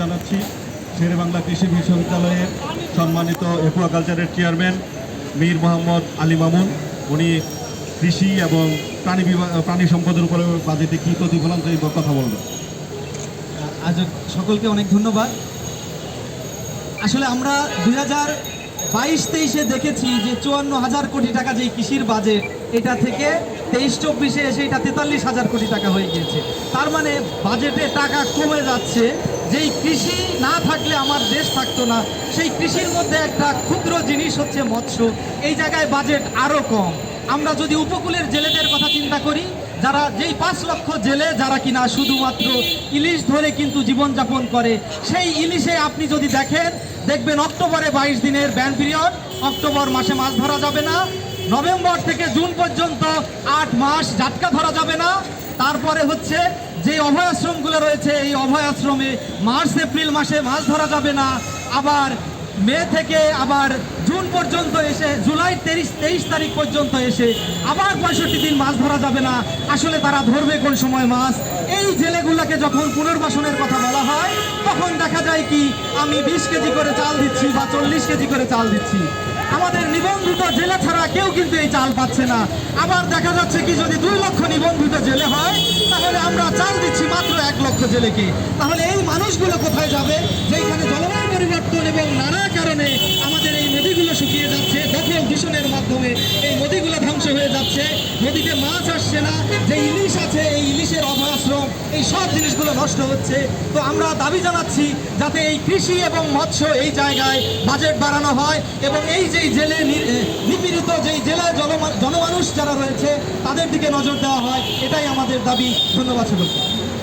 জানাচ্ছি। শেরে বাংলা কৃষি বিশ্ববিদ্যালয়ের সম্মানিত একুয়াকালচারের চেয়ারম্যান মীর মোহাম্মদ আলী মামুন। উনি কৃষি এবং প্রাণী বিভাগ প্রাণী সম্পদের উপরে বাজেটে কী প্রতিফলন সেই কথা বলবেন। আজ সকলকে অনেক ধন্যবাদ। আসলে আমরা দুই হাজার বাইশ তেইশে দেখেছি যে চুয়ান্ন হাজার কোটি টাকা যেই কৃষির বাজেট, এটা থেকে তেইশ চব্বিশে এসে এটা তেতাল্লিশ হাজার কোটি টাকা হয়ে গিয়েছে। তার মানে বাজেটে টাকা কমে যাচ্ছে। যেই কৃষি না থাকলে আমার দেশ থাকতো না, সেই কৃষির মধ্যে একটা ক্ষুদ্র জিনিস হচ্ছে মৎস্য। এই জায়গায় বাজেট আরও কম। আমরা যদি উপকূলের জেলেদের কথা চিন্তা করি যারা যেই পাঁচ লক্ষ জেলে, যারা কিনা শুধুমাত্র ইলিশ ধরে কিন্তু জীবনযাপন করে, সেই ইলিশে আপনি যদি দেখেন, দেখবেন অক্টোবরে বাইশ দিনের ব্যান পিরিয়ড। অক্টোবর মাসে মাছ ধরা যাবে না। নভেম্বর থেকে জুন পর্যন্ত আট মাস জাটকা ধরা যাবে না। তারপরে হচ্ছে যে অভয় আশ্রমগুলো রয়েছে, এই অভয় আশ্রমে মার্চ, এপ্রিল মাসে মাছ ধরা যাবে না। আবার মে থেকে আবার জুন পর্যন্ত এসে, জুলাই তেইশ তেইশ তারিখ পর্যন্ত এসে আবার পঁয়ষট্টি দিন মাছ ধরা যাবে না। আসলে তারা ধরবে কোন সময় মাছ? এই জেলেগুলোকে যখন পুনর্বাসনের কথা বলা হয়, তখন দেখা যায় কি, আমি বিশ কেজি করে চাল দিচ্ছি বা চল্লিশ কেজি করে চাল দিচ্ছি। আমাদের নিবন্ধিত জেলে ছাড়া কেউ কিন্তু এই চাল পাচ্ছে না। আবার দেখা যাচ্ছে কি, যদি দুই লক্ষ নিবন্ধিত জেলে হয়, তাহলে আমরা চাল দিচ্ছি মাত্র এক লক্ষ জেলেকে। তাহলে এই মানুষগুলো কোথায় যাবে? হয়ে নদীতে মাছ আসছে না, যে ইলিশ আছে, এই ইলিশের অভাশ্রম এই সব জিনিসগুলো নষ্ট হচ্ছে। তো আমরা দাবি জানাচ্ছি যাতে এই কৃষি এবং মৎস্য এই জায়গায় বাজেট বাড়ানো হয় এবং এই যেই জেলে নিপীড়িত যেই জেলা জনমা- জনমানুষ যারা রয়েছে, তাদের দিকে নজর দেওয়া হয়। এটাই আমাদের দাবি। ধন্যবাদ সকলকে।